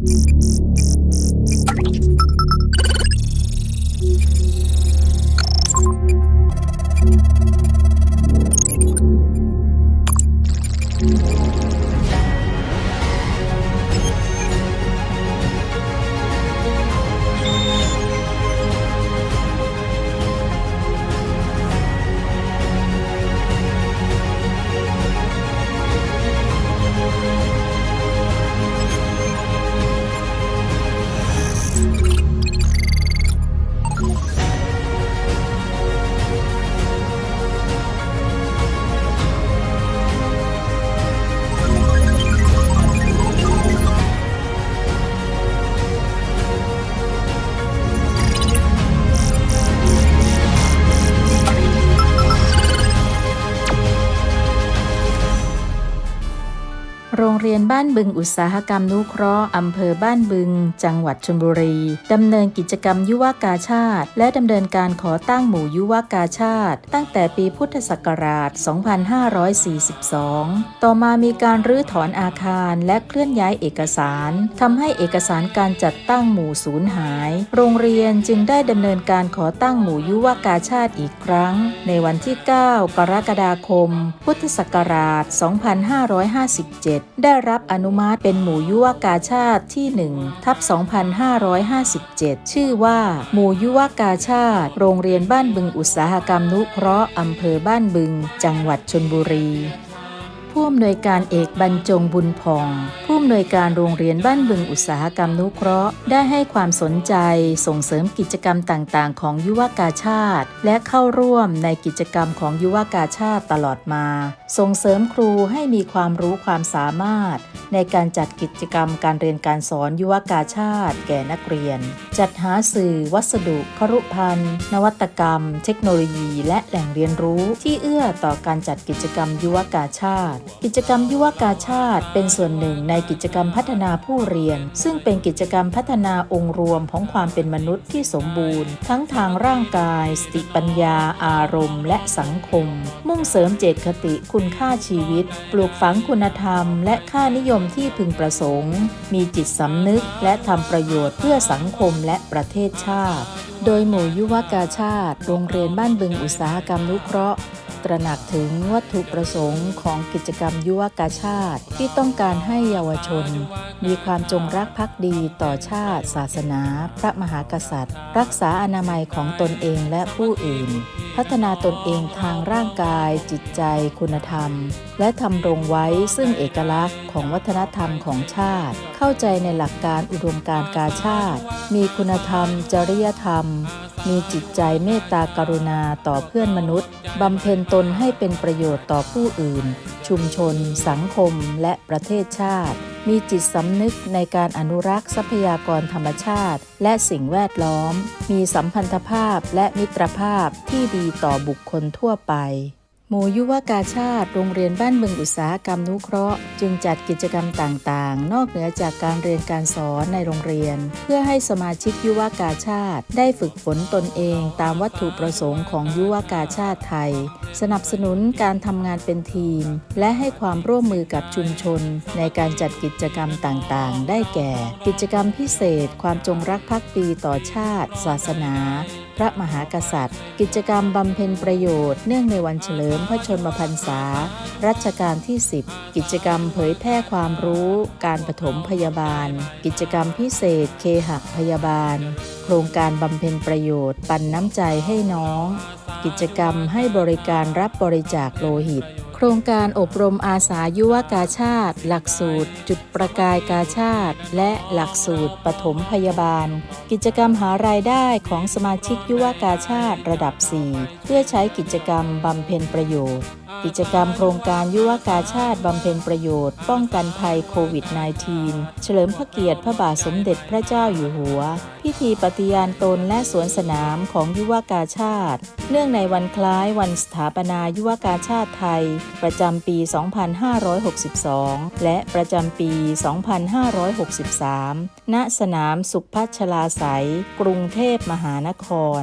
โเรียนบ้านบึงอุตสาหกรรมนุเคราะห์อำเภอบ้านบึง จังหวัดชลบุรีดำเนินกิจกรรมยุวกาชาติ และดำเนินการขอตั้งหมู่ยุวกาชาติ ตั้งแต่ปีพุทธศักราช 2542 ต่อมามีการรื้อถอนอาคารและเคลื่อนย้ายเอกสารทำให้เอกสารการจัดตั้งหมู่สูญหาย โรงเรียนจึงได้ดำเนินการขอตั้งหมู่ยุวกาชาติอีกครั้ง ในวันที่ 9 กรกฎาคม พุทธศักราช 2557 ได้ได้รับอนุมัติเป็นหมู่ยุวกาชาติที่ 1 ทับ 2557 ชื่อว่า หมู่ยุวกาชาติ โรงเรียนบ้านบึงอุตสาหกรรมนุเคราะห์อำเภอบ้านบึง จังหวัดชนบุรี ผู้อำนวยการเอกบรรจงบุญพอง ผู้อำนวยการโรงเรียนบ้านบึงอุตสาหกรรมนุเคราะห์ ได้ให้ความสนใจส่งเสริมกิจกรรมต่างๆ ของยุวกาชาติ และเข้าร่วมในกิจกรรมของยุวกาชาติตลอดมา ส่งเสริมครูให้มีความรู้ความสามารถ ในการจัดกิจกรรมการเรียนการสอนยุวกาชาติ แก่นักเรียน จัดหาสื่อ วัสดุ ครุภัณฑ์นวัตกรรม เทคโนโลยี และแหล่งเรียนรู้ที่เอื้อต่อการจัดกิจกรรมยุวกาชาติ กิจกรรมยุวกาชาติ เป็นส่วนหนึ่งในกิจกรรมพัฒนาผู้เรียน ซึ่งเป็นกิจกรรมพัฒนาองค์รวมของความเป็นมนุษย์ที่สมบูรณ์ ทั้งทางร่างกาย สติปัญญา อารมณ์ และสังคม มุ่งเสริมเจตคติคุณค่าชีวิต ปลูกฝังคุณธรรม และค่านิยมที่พึงประสงค์ มีจิตสำนึกและทำประโยชน์เพื่อสังคมและประเทศชาติ โดยหมู่ยุวกาชาติ โรงเรียนบ้านบึงอุตสาหกรรมนุเคราะห์ ตระหนักถึงวัตถุประสงค์ของกิจกรรมยุวกาชาติ ที่ต้องการให้เยาวชน มีความจงรักภักดีต่อชาติ ศาสนา พระมหากษัตริย์ รักษาอนามัยของตนเองและผู้อื่น พัฒนาตนเองทางร่างกาย จิตใจ คุณธรรม และทำรงไว้ซึ่งเอกลักษณ์ของวัฒนธรรมของชาติ เข้าใจในหลักการอุดมการกาชาติ มีคุณธรรม จริยธรรม มีจิตใจเมตตากรุณาต่อเพื่อนมนุษย์ บำเพ็ญตนให้เป็นประโยชน์ต่อผู้อื่น ชุมชน สังคม และประเทศชาติ มีจิตสำนึกในการอนุรักษ์ทรัพยากรธรรมชาติ และสิ่งแวดล้อม มีสัมพันธภาพและมิตรภาพที่ดีต่อบุคคลทั่วไป หมู่ยุวกาชาติ โรงเรียนบ้านเมืองอุตสาหกรรมนุเคราะห์ จึงจัดกิจกรรมต่างๆ นอกเหนือจากการเรียนการสอนในโรงเรียน เพื่อให้สมาชิกยุวกาชาติ ได้ฝึกฝนตนเองตามวัตถุประสงค์ของยุวกาชาติไทย สนับสนุนการทำงานเป็นทีม และให้ความร่วมมือกับชุมชน ในการจัดกิจกรรมต่างๆ ได้แก่ กิจกรรมพิเศษ ความจงรักภักดีต่อชาติ ศาสนา ระมหากษัตริย์ กิจกรรมบำเพ็ญประโยชน์ เนื่องในวันเฉลิมพระชนมพรรษา รัชกาลที่ 10 กิจกรรมเผยแพร่ความรู้ การปฐมพยาบาล กิจกรรมพิเศษเคหพยาบาล โครงการบำเพ็ญประโยชน์ ปันน้ำใจให้น้อง กิจกรรมให้บริการรับบริจาคโลหิต ครงการอบรมอาสายุวกาชาติ หลักสูตร จุดประกายกาชาติ และหลักสูตรปฐมพยาบาล กิจกรรมหารายได้ของสมาชิกยุวกาชาติระดับ 4 เพื่อใช้กิจกรรมบำเพ็ญประโยชน์ กิจกรรมโครงการยุวกาชาติบำเพ็ญประโยชน์ ป้องกันภัยโควิด -19 เฉลิมพระเกียรติพระบาทสมเด็จพระเจ้าอยู่หัว พิธีปฏิญาณตนและสวนสนามของยุวกาชาติ เนื่องในวันคล้ายวันสถาปนายุวกาชาติไทยประจำปี 2562 และประจำปี 2563 ณ สนามสุพัชลาไสยกรุงเทพมหานคร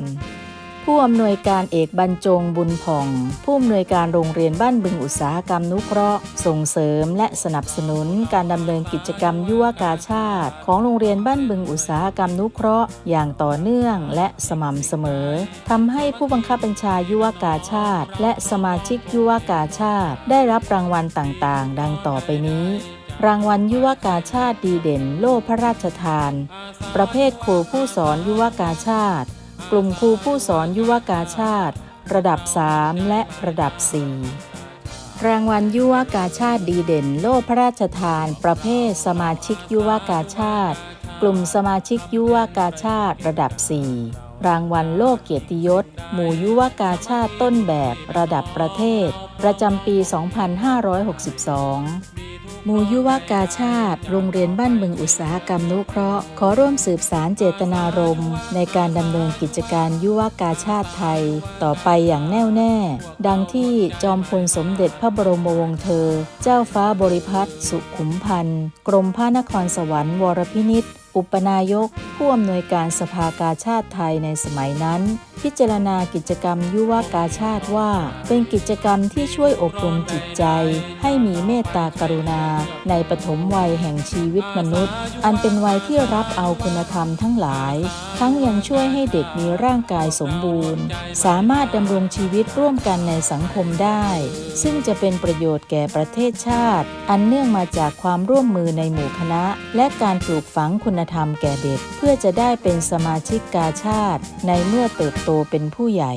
ผู้อำนวยการเอกบรรจงบุญผ่อง ผู้อำนวยการโรงเรียนบ้านบึงอุตสาหกรรมนุเคราะห์ ส่งเสริมและสนับสนุนการดำเนินกิจกรรมยุวกาชาติ ของโรงเรียนบ้านบึงอุตสาหกรรมนุเคราะห์ อย่างต่อเนื่องและสม่ำเสมอทำให้ผู้บังคับบัญชายุวกาชาติ และสมาชิกยุวกาชาติ ได้รับรางวัลต่างๆ ดังต่อไปนี้รางวัลยุวกาชาติดีเด่น โล่พระราชทาน ประเภทครูผู้สอนยุวกาชาติ กลุ่มครูผู้สอนยุวกาชาติ ระดับ 3 และระดับ 4 รางวัลยุวกาชาติดีเด่น โล่พระราชทาน ประเภทสมาชิกยุวกาชาติ กลุ่มสมาชิกยุวกาชาติระดับ 4 รางวัลโลกเกียรติยศ หมู่ยุวกาชาติต้นแบบระดับประเทศ ประจำปี 2562 มูยุวกาชาติ โรงเรียนบ้านเมืองอุตสาหกรรมนุเคราะห์ ขอร่วมสืบสารเจตนารมณ์ในการดำเนินกิจการยุวกาชาติไทย ต่อไปอย่างแน่วแน่ ดังที่จอมพลสมเด็จพระบรมวงศ์เธอ เจ้าฟ้าบริพัตรสุขุมพันธ์ กรมพระนครสวรรค์วรพินิษฐ์ อุปนายก ผู้อำนวยการสภากาชาติไทยในสมัยนั้น พิจารณากิจกรรมยุวกาชาติว่า เป็นกิจกรรมที่ช่วยอบรมจิตใจ ให้มีเมตตากรุณา ในปฐมวัยแห่งชีวิตมนุษย์ อันเป็นวัยที่รับเอาคุณธรรมทั้งหลาย ทั้งยังช่วยให้เด็กมีร่างกายสมบูรณ์ สามารถดำรงชีวิตร่วมกันในสังคมได้ ซึ่งจะเป็นประโยชน์แก่ประเทศชาติ อันเนื่องมาจากความร่วมมือในหมู่คณะ และการปลูกฝังคุณธรรมแก่เด็ก เพื่อจะได้เป็นสมาชิกกาชาติในเมื่อเติบโตเป็นผู้ใหญ่